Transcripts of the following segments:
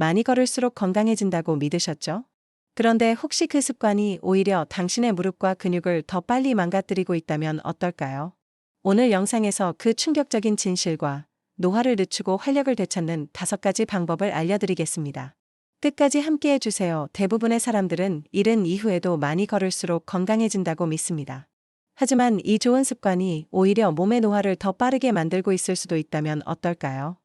많이 걸을수록 건강해진다고 믿으셨죠? 그런데 혹시 그 습관이 오히려 당신의 무릎과 근육을 더 빨리 망가뜨리고 있다면 어떨까요? 오늘 영상에서 그 충격적인 진실과 노화를 늦추고 활력을 되찾는 다섯 가지 방법을 알려드리겠습니다. 끝까지 함께 해주세요. 대부분의 사람들은 일은 이후에도 많이 걸을수록 건강해진다고 믿습니다. 하지만 이 좋은 습관이 오히려 몸의 노화를 더 빠르게 만들고 있을 수도 있다면 어떨까요?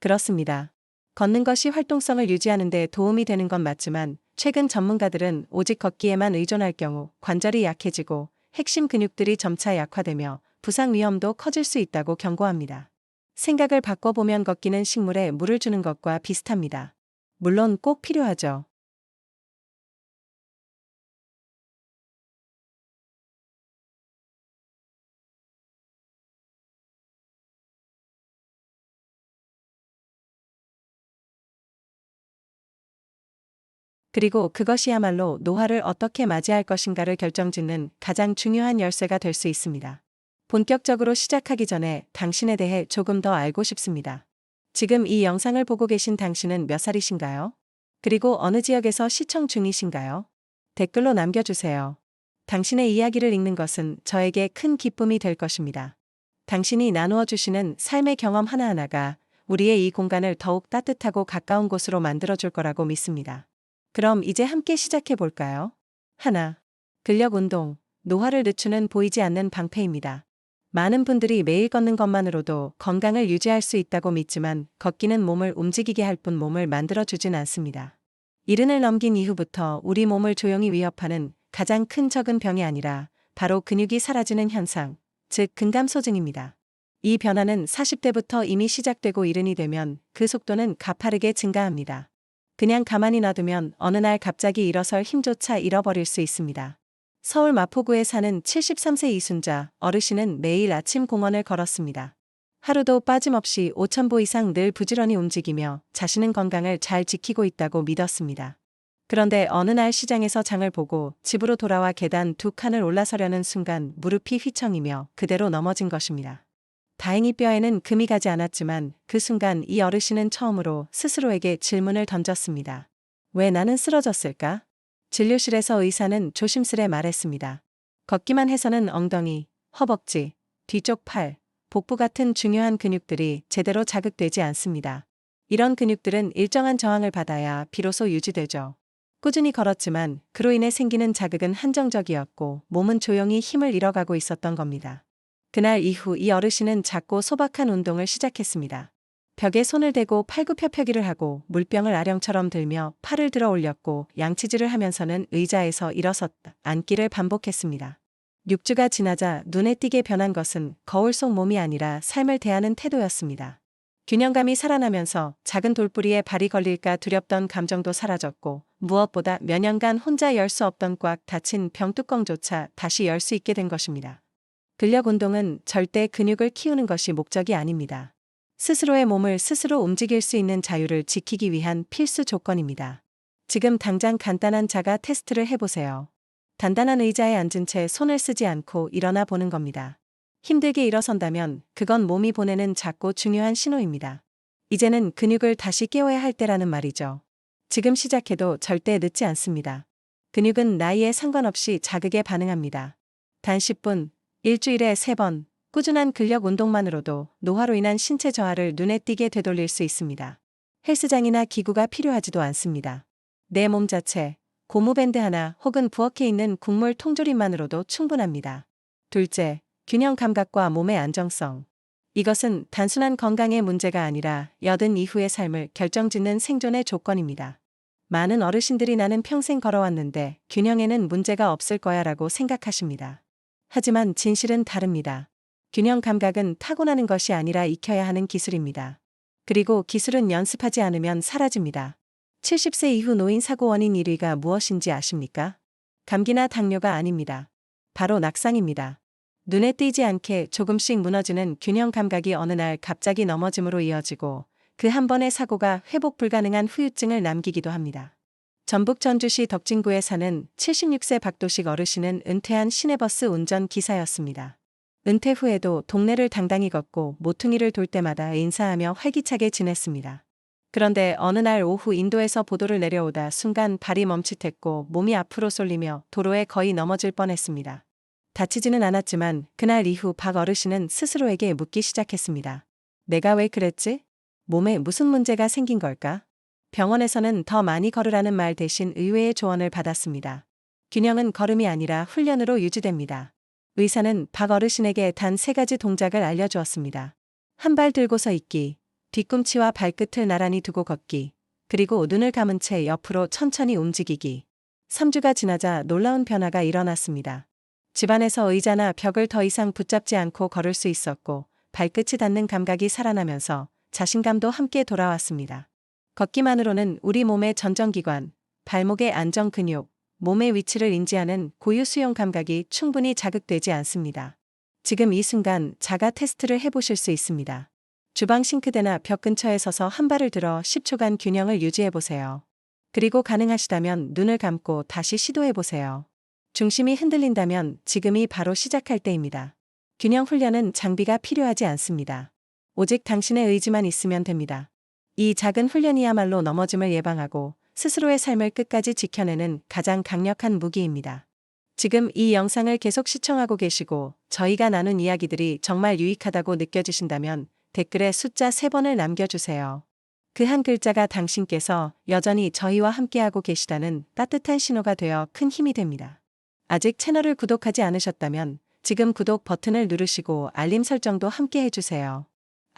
그렇습니다. 걷는 것이 활동성을 유지하는 데 도움이 되는 건 맞지만 최근 전문가들은 오직 걷기에만 의존할 경우 관절이 약해지고 핵심 근육들이 점차 약화되며 부상 위험도 커질 수 있다고 경고합니다. 생각을 바꿔보면 걷기는 식물에 물을 주는 것과 비슷합니다. 물론 꼭 필요하죠. 그리고 그것이야말로 노화를 어떻게 맞이할 것인가를 결정짓는 가장 중요한 열쇠가 될 수 있습니다. 본격적으로 시작하기 전에 당신에 대해 조금 더 알고 싶습니다. 지금 이 영상을 보고 계신 당신은 몇 살이신가요? 그리고 어느 지역에서 시청 중이신가요? 댓글로 남겨주세요. 당신의 이야기를 읽는 것은 저에게 큰 기쁨이 될 것입니다. 당신이 나누어 주시는 삶의 경험 하나하나가 우리의 이 공간을 더욱 따뜻하고 가까운 곳으로 만들어 줄 거라고 믿습니다. 그럼 이제 함께 시작해 볼까요? 하나. 근력 운동, 노화를 늦추는 보이지 않는 방패입니다. 많은 분들이 매일 걷는 것만으로도 건강을 유지할 수 있다고 믿지만 걷기는 몸을 움직이게 할 뿐 몸을 만들어주진 않습니다. 이른을 넘긴 이후부터 우리 몸을 조용히 위협하는 가장 큰 적은 병이 아니라 바로 근육이 사라지는 현상, 즉 근감소증입니다. 이 변화는 40대부터 이미 시작되고 이른이 되면 그 속도는 가파르게 증가합니다. 그냥 가만히 놔두면 어느 날 갑자기 일어설 힘조차 잃어버릴 수 있습니다. 서울 마포구에 사는 73세 이순자 어르신은 매일 아침 공원을 걸었습니다. 하루도 빠짐없이 5천보 이상 늘 부지런히 움직이며 자신은 건강을 잘 지키고 있다고 믿었습니다. 그런데 어느 날 시장에서 장을 보고 집으로 돌아와 계단 두 칸을 올라서려는 순간 무릎이 휘청이며 그대로 넘어진 것입니다. 다행히 뼈에는 금이 가지 않았지만 그 순간 이 어르신은 처음으로 스스로에게 질문을 던졌습니다. 왜 나는 쓰러졌을까? 진료실에서 의사는 조심스레 말했습니다. 걷기만 해서는 엉덩이, 허벅지, 뒤쪽 팔, 복부 같은 중요한 근육들이 제대로 자극되지 않습니다. 이런 근육들은 일정한 저항을 받아야 비로소 유지되죠. 꾸준히 걸었지만 그로 인해 생기는 자극은 한정적이었고 몸은 조용히 힘을 잃어가고 있었던 겁니다. 그날 이후 이 어르신은 작고 소박한 운동을 시작했습니다. 벽에 손을 대고 팔굽혀펴기를 하고 물병을 아령처럼 들며 팔을 들어 올렸고 양치질을 하면서는 의자에서 일어섰다 앉기를 반복했습니다. 6주가 지나자 눈에 띄게 변한 것은 거울 속 몸이 아니라 삶을 대하는 태도였습니다. 균형감이 살아나면서 작은 돌뿌리에 발이 걸릴까 두렵던 감정도 사라졌고 무엇보다 몇 년간 혼자 열 수 없던 꽉 닫힌 병뚜껑조차 다시 열 수 있게 된 것입니다. 근력 운동은 절대 근육을 키우는 것이 목적이 아닙니다. 스스로의 몸을 스스로 움직일 수 있는 자유를 지키기 위한 필수 조건입니다. 지금 당장 간단한 자가 테스트를 해보세요. 단단한 의자에 앉은 채 손을 쓰지 않고 일어나 보는 겁니다. 힘들게 일어선다면 그건 몸이 보내는 작고 중요한 신호입니다. 이제는 근육을 다시 깨워야 할 때라는 말이죠. 지금 시작해도 절대 늦지 않습니다. 근육은 나이에 상관없이 자극에 반응합니다. 단 10분, 일주일에 3번, 꾸준한 근력 운동만으로도 노화로 인한 신체 저하를 눈에 띄게 되돌릴 수 있습니다. 헬스장이나 기구가 필요하지도 않습니다. 내 몸 자체, 고무밴드 하나 혹은 부엌에 있는 국물 통조림만으로도 충분합니다. 둘째, 균형 감각과 몸의 안정성. 이것은 단순한 건강의 문제가 아니라 여든 이후의 삶을 결정짓는 생존의 조건입니다. 많은 어르신들이 나는 평생 걸어왔는데 균형에는 문제가 없을 거야 라고 생각하십니다. 하지만 진실은 다릅니다. 균형 감각은 타고나는 것이 아니라 익혀야 하는 기술입니다. 그리고 기술은 연습하지 않으면 사라집니다. 70세 이후 노인 사고 원인 1위가 무엇인지 아십니까? 감기나 당뇨가 아닙니다. 바로 낙상입니다. 눈에 띄지 않게 조금씩 무너지는 균형 감각이 어느 날 갑자기 넘어짐으로 이어지고 그 한 번의 사고가 회복 불가능한 후유증을 남기기도 합니다. 전북 전주시 덕진구에 사는 76세 박도식 어르신은 은퇴한 시내버스 운전 기사였습니다. 은퇴 후에도 동네를 당당히 걷고 모퉁이를 돌 때마다 인사하며 활기차게 지냈습니다. 그런데 어느 날 오후 인도에서 보도를 내려오다 순간 발이 멈칫했고 몸이 앞으로 쏠리며 도로에 거의 넘어질 뻔했습니다. 다치지는 않았지만 그날 이후 박 어르신은 스스로에게 묻기 시작했습니다. 내가 왜 그랬지? 몸에 무슨 문제가 생긴 걸까? 병원에서는 더 많이 걸으라는 말 대신 의외의 조언을 받았습니다. 균형은 걸음이 아니라 훈련으로 유지됩니다. 의사는 박 어르신에게 단 세 가지 동작을 알려주었습니다. 한 발 들고서 있기, 뒤꿈치와 발끝을 나란히 두고 걷기, 그리고 눈을 감은 채 옆으로 천천히 움직이기. 3주가 지나자 놀라운 변화가 일어났습니다. 집안에서 의자나 벽을 더 이상 붙잡지 않고 걸을 수 있었고, 발끝이 닿는 감각이 살아나면서 자신감도 함께 돌아왔습니다. 걷기만으로는 우리 몸의 전정기관, 발목의 안정 근육, 몸의 위치를 인지하는 고유 수용 감각이 충분히 자극되지 않습니다. 지금 이 순간 자가 테스트를 해보실 수 있습니다. 주방 싱크대나 벽 근처에 서서 한 발을 들어 10초간 균형을 유지해보세요. 그리고 가능하시다면 눈을 감고 다시 시도해보세요. 중심이 흔들린다면 지금이 바로 시작할 때입니다. 균형 훈련은 장비가 필요하지 않습니다. 오직 당신의 의지만 있으면 됩니다. 이 작은 훈련이야말로 넘어짐을 예방하고 스스로의 삶을 끝까지 지켜내는 가장 강력한 무기입니다. 지금 이 영상을 계속 시청하고 계시고 저희가 나눈 이야기들이 정말 유익하다고 느껴지신다면 댓글에 숫자 3번을 남겨주세요. 그 한 글자가 당신께서 여전히 저희와 함께하고 계시다는 따뜻한 신호가 되어 큰 힘이 됩니다. 아직 채널을 구독하지 않으셨다면 지금 구독 버튼을 누르시고 알림 설정도 함께 해주세요.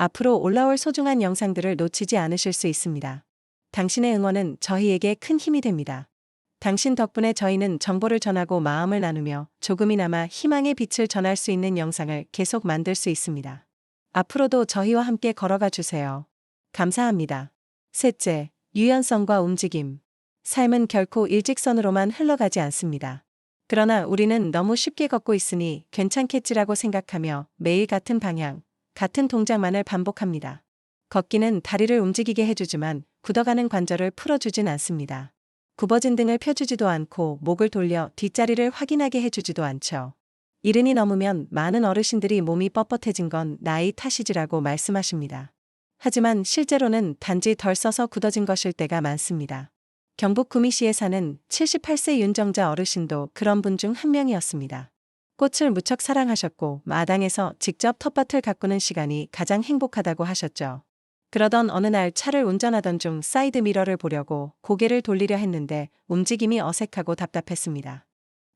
앞으로 올라올 소중한 영상들을 놓치지 않으실 수 있습니다. 당신의 응원은 저희에게 큰 힘이 됩니다. 당신 덕분에 저희는 정보를 전하고 마음을 나누며 조금이나마 희망의 빛을 전할 수 있는 영상을 계속 만들 수 있습니다. 앞으로도 저희와 함께 걸어가 주세요. 감사합니다. 셋째, 유연성과 움직임. 삶은 결코 일직선으로만 흘러가지 않습니다. 그러나 우리는 너무 쉽게 걷고 있으니 괜찮겠지라고 생각하며 매일 같은 방향, 같은 동작만을 반복합니다. 걷기는 다리를 움직이게 해주지만 굳어가는 관절을 풀어주진 않습니다. 굽어진 등을 펴주지도 않고 목을 돌려 뒷자리를 확인하게 해주지도 않죠. 이른이 넘으면 많은 어르신들이 몸이 뻣뻣해진 건 나이 탓이지라고 말씀하십니다. 하지만 실제로는 단지 덜 써서 굳어진 것일 때가 많습니다. 경북 구미시에 사는 78세 윤정자 어르신도 그런 분 중 한 명이었습니다. 꽃을 무척 사랑하셨고 마당에서 직접 텃밭을 가꾸는 시간이 가장 행복하다고 하셨죠. 그러던 어느 날 차를 운전하던 중 사이드 미러를 보려고 고개를 돌리려 했는데 움직임이 어색하고 답답했습니다.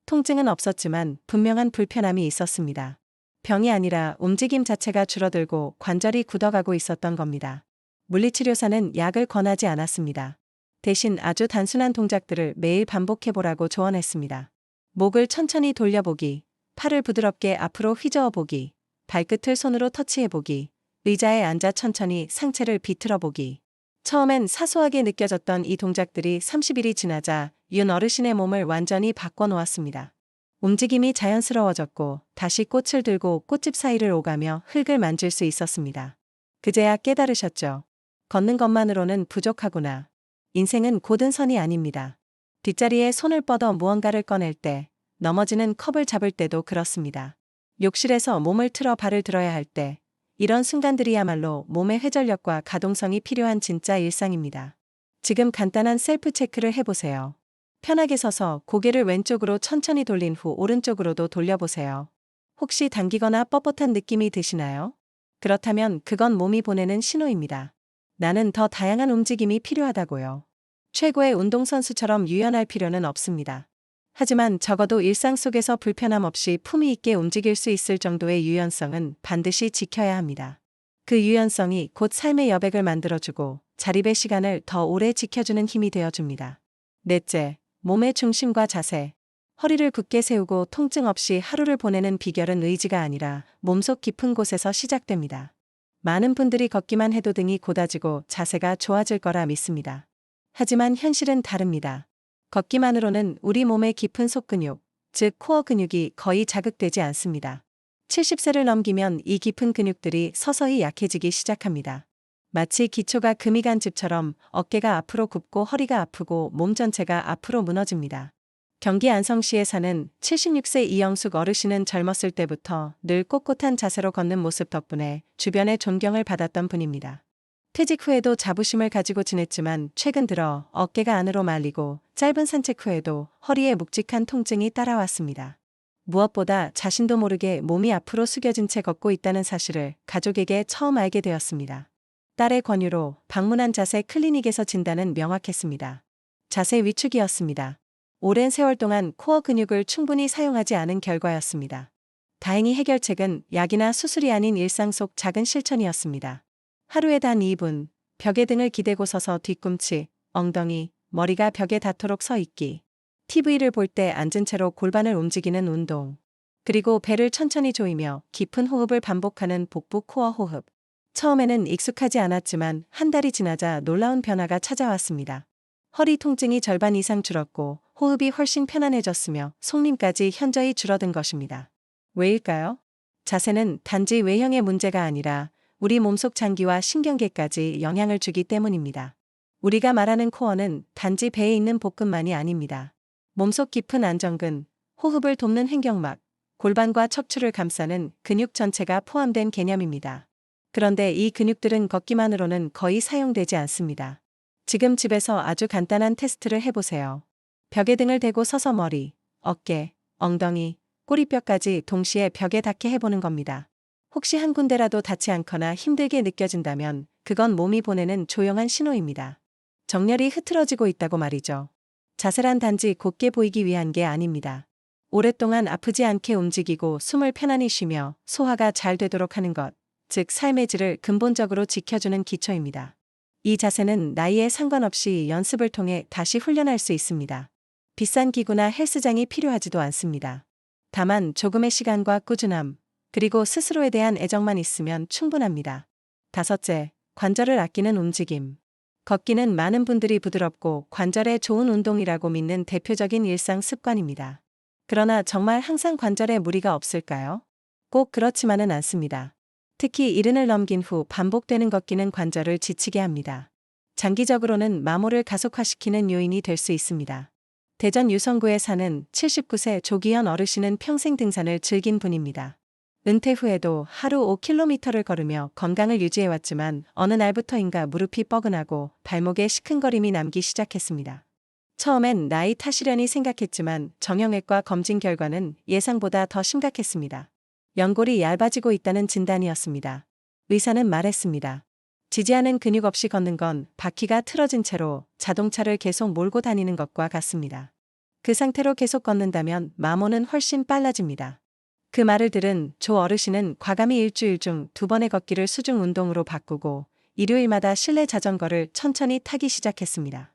통증은 없었지만 분명한 불편함이 있었습니다. 병이 아니라 움직임 자체가 줄어들고 관절이 굳어가고 있었던 겁니다. 물리치료사는 약을 권하지 않았습니다. 대신 아주 단순한 동작들을 매일 반복해보라고 조언했습니다. 목을 천천히 돌려보기, 팔을 부드럽게 앞으로 휘저어 보기, 발끝을 손으로 터치해 보기, 의자에 앉아 천천히 상체를 비틀어 보기. 처음엔 사소하게 느껴졌던 이 동작들이 30일이 지나자 윤 어르신의 몸을 완전히 바꿔놓았습니다. 움직임이 자연스러워졌고 다시 꽃을 들고 꽃집 사이를 오가며 흙을 만질 수 있었습니다. 그제야 깨달으셨죠. 걷는 것만으로는 부족하구나. 인생은 고든 선이 아닙니다. 뒷자리에 손을 뻗어 무언가를 꺼낼 때, 넘어지는 컵을 잡을 때도 그렇습니다. 욕실에서 몸을 틀어 발을 들어야 할 때, 이런 순간들이야말로 몸의 회전력과 가동성이 필요한 진짜 일상입니다. 지금 간단한 셀프 체크를 해보세요. 편하게 서서 고개를 왼쪽으로 천천히 돌린 후 오른쪽으로도 돌려보세요. 혹시 당기거나 뻣뻣한 느낌이 드시나요? 그렇다면 그건 몸이 보내는 신호입니다. 나는 더 다양한 움직임이 필요하다고요. 최고의 운동선수처럼 유연할 필요는 없습니다. 하지만 적어도 일상 속에서 불편함 없이 품위 있게 움직일 수 있을 정도의 유연성은 반드시 지켜야 합니다. 그 유연성이 곧 삶의 여백을 만들어주고 자립의 시간을 더 오래 지켜주는 힘이 되어줍니다. 넷째, 몸의 중심과 자세. 허리를 굳게 세우고 통증 없이 하루를 보내는 비결은 의지가 아니라 몸속 깊은 곳에서 시작됩니다. 많은 분들이 걷기만 해도 등이 고다지고 자세가 좋아질 거라 믿습니다. 하지만 현실은 다릅니다. 걷기만으로는 우리 몸의 깊은 속근육, 즉 코어 근육이 거의 자극되지 않습니다. 70세를 넘기면 이 깊은 근육들이 서서히 약해지기 시작합니다. 마치 기초가 금이 간 집처럼 어깨가 앞으로 굽고 허리가 아프고 몸 전체가 앞으로 무너집니다. 경기 안성시에 사는 76세 이영숙 어르신은 젊었을 때부터 늘 꼿꼿한 자세로 걷는 모습 덕분에 주변의 존경을 받았던 분입니다. 퇴직 후에도 자부심을 가지고 지냈지만 최근 들어 어깨가 안으로 말리고 짧은 산책 후에도 허리에 묵직한 통증이 따라왔습니다. 무엇보다 자신도 모르게 몸이 앞으로 숙여진 채 걷고 있다는 사실을 가족에게 처음 알게 되었습니다. 딸의 권유로 방문한 자세 클리닉에서 진단은 명확했습니다. 자세 위축이었습니다. 오랜 세월 동안 코어 근육을 충분히 사용하지 않은 결과였습니다. 다행히 해결책은 약이나 수술이 아닌 일상 속 작은 실천이었습니다. 하루에 단 2분, 벽에 등을 기대고 서서 뒤꿈치, 엉덩이, 머리가 벽에 닿도록 서 있기. TV를 볼 때 앉은 채로 골반을 움직이는 운동. 그리고 배를 천천히 조이며 깊은 호흡을 반복하는 복부 코어 호흡. 처음에는 익숙하지 않았지만 한 달이 지나자 놀라운 변화가 찾아왔습니다. 허리 통증이 절반 이상 줄었고 호흡이 훨씬 편안해졌으며 속림까지 현저히 줄어든 것입니다. 왜일까요? 자세는 단지 외형의 문제가 아니라 우리 몸속 장기와 신경계까지 영향을 주기 때문입니다. 우리가 말하는 코어는 단지 배에 있는 복근만이 아닙니다. 몸속 깊은 안정근, 호흡을 돕는 횡격막, 골반과 척추를 감싸는 근육 전체가 포함된 개념입니다. 그런데 이 근육들은 걷기만으로는 거의 사용되지 않습니다. 지금 집에서 아주 간단한 테스트를 해보세요. 벽에 등을 대고 서서 머리, 어깨, 엉덩이, 꼬리뼈까지 동시에 벽에 닿게 해보는 겁니다. 혹시 한 군데라도 닿지 않거나 힘들게 느껴진다면 그건 몸이 보내는 조용한 신호입니다. 정렬이 흐트러지고 있다고 말이죠. 자세란 단지 곧게 보이기 위한 게 아닙니다. 오랫동안 아프지 않게 움직이고 숨을 편안히 쉬며 소화가 잘 되도록 하는 것, 즉 삶의 질을 근본적으로 지켜주는 기초입니다. 이 자세는 나이에 상관없이 연습을 통해 다시 훈련할 수 있습니다. 비싼 기구나 헬스장이 필요하지도 않습니다. 다만 조금의 시간과 꾸준함, 그리고 스스로에 대한 애정만 있으면 충분합니다. 다섯째, 관절을 아끼는 움직임. 걷기는 많은 분들이 부드럽고 관절에 좋은 운동이라고 믿는 대표적인 일상 습관입니다. 그러나 정말 항상 관절에 무리가 없을까요? 꼭 그렇지만은 않습니다. 특히 이른을 넘긴 후 반복되는 걷기는 관절을 지치게 합니다. 장기적으로는 마모를 가속화시키는 요인이 될 수 있습니다. 대전 유성구에 사는 79세 조기현 어르신은 평생 등산을 즐긴 분입니다. 은퇴 후에도 하루 5km를 걸으며 건강을 유지해왔지만 어느 날부터인가 무릎이 뻐근하고 발목에 시큰거림이 남기 시작했습니다. 처음엔 나이 탓이려니 생각했지만 정형외과 검진 결과는 예상보다 더 심각했습니다. 연골이 얇아지고 있다는 진단이었습니다. 의사는 말했습니다. 지지하는 근육 없이 걷는 건 바퀴가 틀어진 채로 자동차를 계속 몰고 다니는 것과 같습니다. 그 상태로 계속 걷는다면 마모는 훨씬 빨라집니다. 그 말을 들은 조 어르신은 과감히 일주일 중 두 번의 걷기를 수중 운동으로 바꾸고 일요일마다 실내 자전거를 천천히 타기 시작했습니다.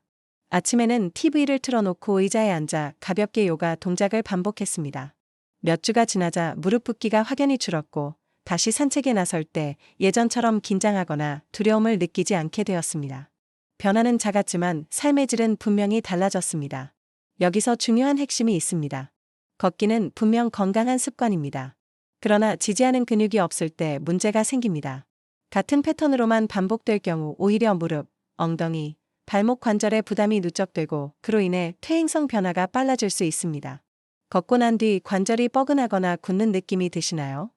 아침에는 TV를 틀어놓고 의자에 앉아 가볍게 요가 동작을 반복했습니다. 몇 주가 지나자 무릎 붓기가 확연히 줄었고 다시 산책에 나설 때 예전처럼 긴장하거나 두려움을 느끼지 않게 되었습니다. 변화는 작았지만 삶의 질은 분명히 달라졌습니다. 여기서 중요한 핵심이 있습니다. 걷기는 분명 건강한 습관입니다. 그러나 지지하는 근육이 없을 때 문제가 생깁니다. 같은 패턴으로만 반복될 경우 오히려 무릎, 엉덩이, 발목 관절에 부담이 누적되고 그로 인해 퇴행성 변화가 빨라질 수 있습니다. 걷고 난 뒤 관절이 뻐근하거나 굳는 느낌이 드시나요?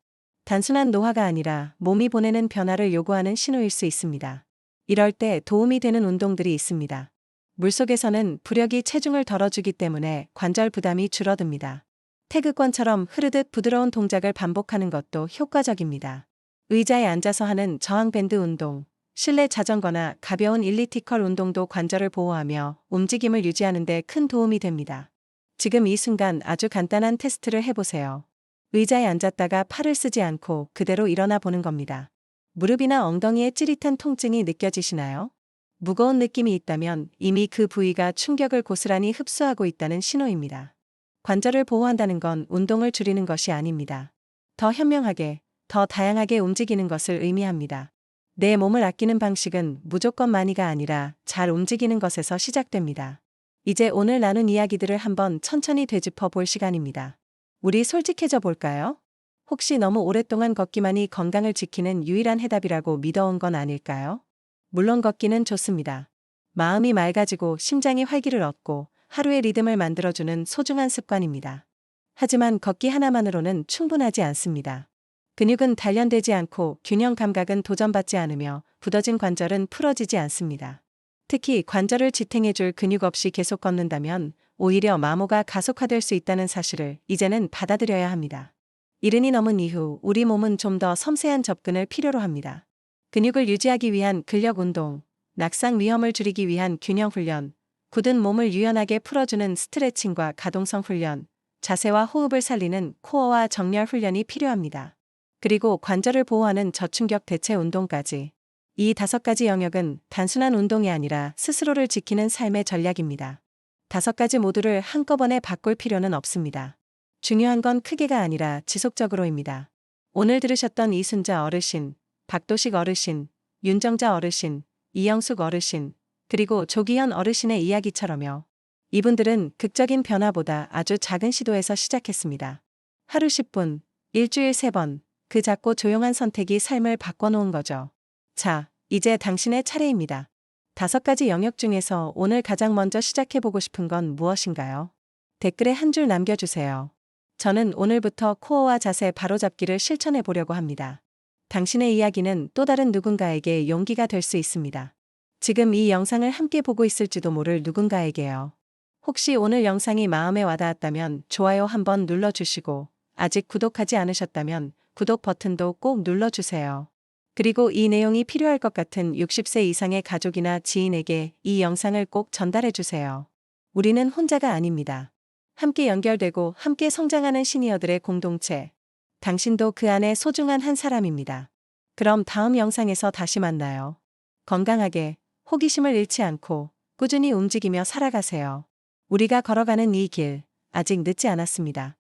단순한 노화가 아니라 몸이 보내는 변화를 요구하는 신호일 수 있습니다. 이럴 때 도움이 되는 운동들이 있습니다. 물속에서는 부력이 체중을 덜어주기 때문에 관절 부담이 줄어듭니다. 태극권처럼 흐르듯 부드러운 동작을 반복하는 것도 효과적입니다. 의자에 앉아서 하는 저항밴드 운동, 실내 자전거나 가벼운 일리티컬 운동도 관절을 보호하며 움직임을 유지하는 데 큰 도움이 됩니다. 지금 이 순간 아주 간단한 테스트를 해보세요. 의자에 앉았다가 팔을 쓰지 않고 그대로 일어나 보는 겁니다. 무릎이나 엉덩이에 찌릿한 통증이 느껴지시나요? 무거운 느낌이 있다면 이미 그 부위가 충격을 고스란히 흡수하고 있다는 신호입니다. 관절을 보호한다는 건 운동을 줄이는 것이 아닙니다. 더 현명하게, 더 다양하게 움직이는 것을 의미합니다. 내 몸을 아끼는 방식은 무조건 많이가 아니라 잘 움직이는 것에서 시작됩니다. 이제 오늘 나눈 이야기들을 한번 천천히 되짚어 볼 시간입니다. 우리 솔직해져 볼까요? 혹시 너무 오랫동안 걷기만이 건강을 지키는 유일한 해답이라고 믿어온 건 아닐까요? 물론 걷기는 좋습니다. 마음이 맑아지고 심장이 활기를 얻고 하루의 리듬을 만들어주는 소중한 습관입니다. 하지만 걷기 하나만으로는 충분하지 않습니다. 근육은 단련되지 않고 균형 감각은 도전받지 않으며 굳어진 관절은 풀어지지 않습니다. 특히 관절을 지탱해줄 근육 없이 계속 걷는다면 오히려 마모가 가속화될 수 있다는 사실을 이제는 받아들여야 합니다. 이른이 넘은 이후 우리 몸은 좀 더 섬세한 접근을 필요로 합니다. 근육을 유지하기 위한 근력 운동, 낙상 위험을 줄이기 위한 균형 훈련, 굳은 몸을 유연하게 풀어주는 스트레칭과 가동성 훈련, 자세와 호흡을 살리는 코어와 정렬 훈련이 필요합니다. 그리고 관절을 보호하는 저충격 대체 운동까지. 이 다섯 가지 영역은 단순한 운동이 아니라 스스로를 지키는 삶의 전략입니다. 다섯 가지 모두를 한꺼번에 바꿀 필요는 없습니다. 중요한 건 크게가 아니라 지속적으로입니다. 오늘 들으셨던 이순자 어르신, 박도식 어르신, 윤정자 어르신, 이영숙 어르신, 그리고 조기현 어르신의 이야기처럼요. 이분들은 극적인 변화보다 아주 작은 시도에서 시작했습니다. 하루 10분, 일주일 3번, 그 작고 조용한 선택이 삶을 바꿔놓은 거죠. 자, 이제 당신의 차례입니다. 다섯 가지 영역 중에서 오늘 가장 먼저 시작해보고 싶은 건 무엇인가요? 댓글에 한 줄 남겨주세요. 저는 오늘부터 코어와 자세 바로잡기를 실천해 보려고 합니다. 당신의 이야기는 또 다른 누군가에게 용기가 될 수 있습니다. 지금 이 영상을 함께 보고 있을지도 모를 누군가에게요. 혹시 오늘 영상이 마음에 와닿았다면 좋아요 한번 눌러주시고 아직 구독하지 않으셨다면 구독 버튼도 꼭 눌러주세요. 그리고 이 내용이 필요할 것 같은 60세 이상의 가족이나 지인에게 이 영상을 꼭 전달해주세요. 우리는 혼자가 아닙니다. 함께 연결되고 함께 성장하는 시니어들의 공동체. 당신도 그 안에 소중한 한 사람입니다. 그럼 다음 영상에서 다시 만나요. 건강하게, 호기심을 잃지 않고 꾸준히 움직이며 살아가세요. 우리가 걸어가는 이 길, 아직 늦지 않았습니다.